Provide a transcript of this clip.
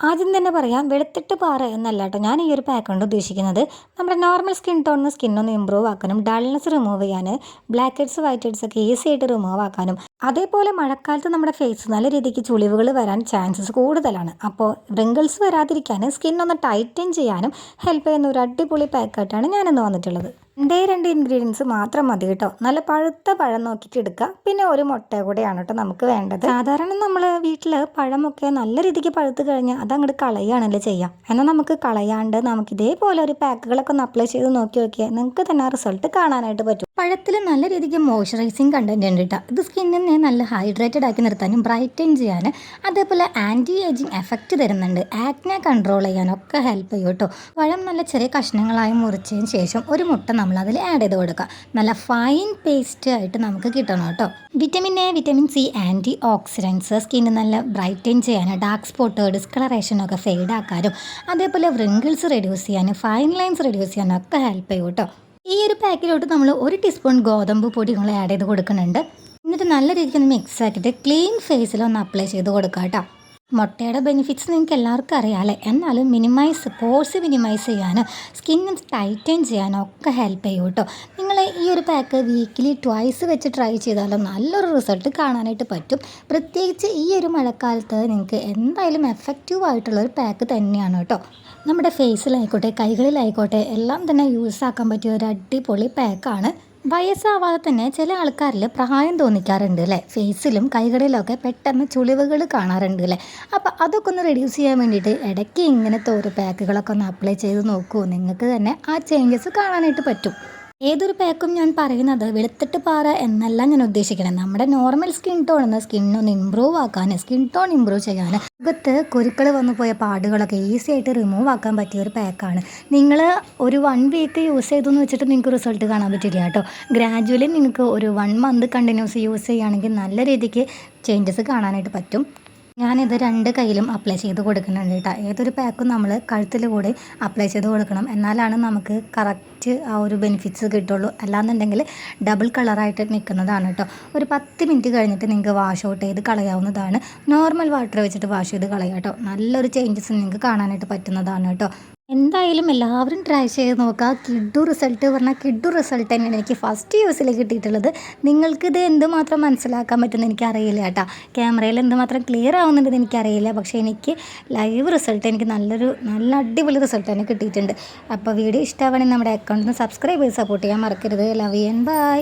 ആദ്യം തന്നെ പറയാം വെളുത്തിട്ട് പാറ എന്നല്ല കേട്ടോ ഞാൻ ഈ ഒരു പാക്ക് കൊണ്ട് ഉദ്ദേശിക്കുന്നത്. നമ്മുടെ നോർമൽ സ്കിൻ ടോണിന് സ്കിന്നൊന്ന് ഇമ്പ്രൂവ് ആക്കാനും ഡൾനെസ് റിമൂവ് ചെയ്യാൻ ബ്ലാക്ക് ഹെഡ്സ് വൈറ്റ് ഹെഡ്സ് ഒക്കെ ഈസി ആയിട്ട് റിമൂവ് ആക്കാനും. അതേപോലെ മഴക്കാലത്ത് നമ്മുടെ ഫേസ് നല്ല രീതിക്ക് ചുളിവുകൾ വരാൻ ചാൻസസ് കൂടുതലാണ്. അപ്പോൾ റിങ്കിൾസ് വരാതിരിക്കാൻ സ്കിൻ ഒന്ന് ടൈറ്റൻ ചെയ്യാനും ഹെൽപ്പ് ചെയ്യുന്ന ഒരു അടിപൊളി പാക്കായിട്ടാണ് ഞാനിന്ന് വന്നിട്ടുള്ളത്. രണ്ടേ രണ്ട് ഇൻഗ്രീഡിയൻസ് മാത്രം മതി കേട്ടോ. നല്ല പഴുത്ത പഴം നോക്കിയിട്ട് എടുക്കുക പിന്നെ ഒരു മുട്ട കൂടെയാണ് കേട്ടോ നമുക്ക് വേണ്ടത്. സാധാരണ നമ്മൾ വീട്ടിൽ പഴമൊക്കെ നല്ല രീതിക്ക് പഴുത്ത് കഴിഞ്ഞാൽ അത് അങ്ങോട്ട് കളയുകയാണല്ലോ ചെയ്യുക എന്നാൽ നമുക്ക് കളയാണ്ട് നമുക്ക് ഇതേപോലെ ഒരു പാക്കുകളൊക്കെ ഒന്ന് അപ്ലൈ ചെയ്ത് നോക്കി നോക്കിയാൽ നിങ്ങൾക്ക് തന്നെ റിസൾട്ട് കാണാനായിട്ട് പറ്റും. പഴത്തിൽ നല്ല രീതിക്ക് മോയ്സ്ചറൈസിങ് കണ്ടന്റ് ഉണ്ട് കേട്ടോ ഇത് സ്കിന്നിനെ നല്ല ഹൈഡ്രേറ്റഡ് ആക്കി നിർത്താനും ബ്രൈറ്റൻ ചെയ്യാൻ അതേപോലെ ആന്റി ഏജിങ് എഫക്റ്റ് തരുന്നുണ്ട്. ആക്നെ കൺട്രോൾ ചെയ്യാനൊക്കെ ഹെൽപ്പ് ചെയ്യും കേട്ടോ പഴം നല്ല ചെറിയ കഷ്ണങ്ങളായി മുറിച്ചതിന് ശേഷം ഒരു മുട്ട നമ്മൾ അതിൽ ആഡ് ചെയ്ത് കൊടുക്കുക നല്ല ഫൈൻ പേസ്റ്റ് ആയിട്ട് നമുക്ക് കിട്ടണം കേട്ടോ vitamin A vitamin C antioxidants skin നല്ല ബ്രൈറ്റൻ ചെയ്യാനും ഡാർക്ക് സ്പോട്ട് ഡിസ്കളറേഷനൊക്കെ ഫെയ്ഡ് ആക്കാനും അതേപോലെ റിങ്കിൾസ് റെഡ്യൂസ് ചെയ്യാനും ഫൈൻ ലൈൻസ് റെഡ്യൂസ് ചെയ്യാനും ഒക്കെ ഹെൽപ്പ് ചെയ്യും കേട്ടോ ഈ ഒരു പാക്കിലോട്ട് നമ്മൾ ഒരു ടീസ്പൂൺ ഗോതമ്പ് പൊടി നമ്മൾ ആഡ് ചെയ്ത് കൊടുക്കുന്നുണ്ട്. എന്നിട്ട് നല്ല രീതിക്ക് ഒന്ന് മിക്സ് ആക്കിയിട്ട് ക്ലീൻ ഫേസിൽ ഒന്ന് അപ്ലൈ ചെയ്ത് കൊടുക്കാം കേട്ടോ മുട്ടയുടെ ബെനിഫിറ്റ്സ് നിങ്ങൾക്ക് എല്ലാവർക്കും അറിയാമല്ലേ എന്നാലും മിനിമൈസ് പോഴ്സ് മിനിമൈസ് ചെയ്യാനും സ്കിന്ന് ടൈറ്റൻ ചെയ്യാനും ഒക്കെ ഹെൽപ്പ് ചെയ്യും കേട്ടോ. നിങ്ങൾ ഈ ഒരു പാക്ക് വീക്കിലി ട്വൈസ് വെച്ച് ട്രൈ ചെയ്താലും നല്ലൊരു റിസൾട്ട് കാണാനായിട്ട് പറ്റും. പ്രത്യേകിച്ച് ഈ ഒരു മഴക്കാലത്ത് നിങ്ങൾക്ക് എന്തായാലും എഫക്റ്റീവ് ആയിട്ടുള്ള ഒരു പാക്ക് തന്നെയാണ് കേട്ടോ. നമ്മുടെ ഫേസിലായിക്കോട്ടെ കൈകളിലായിക്കോട്ടെ എല്ലാം തന്നെ യൂസ് ആക്കാൻ പറ്റിയ ഒരു അടിപൊളി പാക്കാണ് വയസ്സാവാതെ തന്നെ ചില ആൾക്കാരിൽ പ്രായം തോന്നിക്കാറുണ്ട് അല്ലേ? ഫേസിലും കൈകളിലൊക്കെ പെട്ടെന്ന് ചുളിവുകൾ കാണാറുണ്ട് അല്ലേ? അപ്പോൾ അതൊക്കെ ഒന്ന് റെഡ്യൂസ് ചെയ്യാൻ വേണ്ടിയിട്ട് ഇടയ്ക്ക് ഇങ്ങനത്തെ ഓരോ പാക്കുകളൊക്കെ ഒന്ന് അപ്ലൈ ചെയ്ത് നോക്കൂ. നിങ്ങൾക്ക് തന്നെ ആ ചേഞ്ചസ് കാണാനായിട്ട് പറ്റും. ഏതൊരു പാക്കും ഞാൻ പറയുന്നത് വെളുത്തിട്ട് പാറ എന്നല്ല ഞാൻ ഉദ്ദേശിക്കുന്നത് നമ്മുടെ നോർമൽ സ്കിൻ ടോൺ എന്ന സ്കിന്നൊന്ന് ഇമ്പ്രൂവ് ആക്കാൻ സ്കിൻ ടോൺ ഇമ്പ്രൂവ് ചെയ്യാൻ മുഖത്ത് കുരുക്കൾ വന്നു പോയ പാടുകളൊക്കെ ഈസി ആയിട്ട് റിമൂവ് ആക്കാൻ പറ്റിയ ഒരു പാക്കാണ് നിങ്ങൾ ഒരു വൺ വീക്ക് യൂസ് ചെയ്തു എന്ന് വെച്ചിട്ട് നിങ്ങൾക്ക് റിസൾട്ട് കാണാൻ പറ്റില്ല കേട്ടോ. ഗ്രാജുവലി നിങ്ങൾക്ക് ഒരു വൺ മന്ത് കണ്ടിന്യൂസ് യൂസ് ചെയ്യുകയാണെങ്കിൽ നല്ല രീതിക്ക് ചേഞ്ചസ് കാണാനായിട്ട് പറ്റും. ഞാനിത് രണ്ട് കയ്യിലും അപ്ലൈ ചെയ്ത് കൊടുക്കുന്നുണ്ട് കേട്ടോ. ഏതൊരു പാക്കും നമ്മൾ കഴുത്തിൽ കൂടെ അപ്ലൈ ചെയ്ത് കൊടുക്കണം. എന്നാലാണ് നമുക്ക് കറക്റ്റ് ആ ഒരു ബെനിഫിറ്റ്സ് കിട്ടുള്ളൂ. അല്ലാന്നുണ്ടെങ്കിൽ ഡബിൾ കളറായിട്ട് നിൽക്കുന്നതാണ് കേട്ടോ. ഒരു പത്ത് മിനിറ്റ് കഴിഞ്ഞിട്ട് നിങ്ങൾക്ക് വാഷ് ഔട്ട് ചെയ്ത് കളയാവുന്നതാണ്. നോർമൽ വാട്ടർ വെച്ചിട്ട് വാഷ് ചെയ്ത് കളയാം കേട്ടോ. നല്ലൊരു ചേഞ്ചസ് നിങ്ങൾക്ക് കാണാനായിട്ട് പറ്റുന്നതാണ് കേട്ടോ. എന്തായാലും എല്ലാവരും ട്രൈ ചെയ്ത് നോക്കുക കിഡു റിസൾട്ട് പറഞ്ഞാൽ കിഡു റിസൾട്ട് തന്നെയാണ് എനിക്ക് ഫസ്റ്റ് യൂസിൽ കിട്ടിയിട്ടുള്ളത്. നിങ്ങൾക്കിത് എന്തുമാത്രം മനസ്സിലാക്കാൻ പറ്റുമെന്ന് എനിക്കറിയില്ല കേട്ടോ. ക്യാമറയിൽ എന്തുമാത്രം ക്ലിയർ ആവുന്നുണ്ടെന്ന് എനിക്കറിയില്ല. പക്ഷേ എനിക്ക് ലൈവ് റിസൾട്ട് എനിക്ക് നല്ലൊരു നല്ല അടിപൊളി റിസൾട്ട് തന്നെ കിട്ടിയിട്ടുണ്ട്. അപ്പോൾ വീഡിയോ ഇഷ്ടമാണെങ്കിൽ നമ്മുടെ അക്കൗണ്ടിൽ നിന്ന് സബ്സ്ക്രൈബ് ചെയ്ത് സപ്പോർട്ട് ചെയ്യാൻ മറക്കരുത്. Love you and by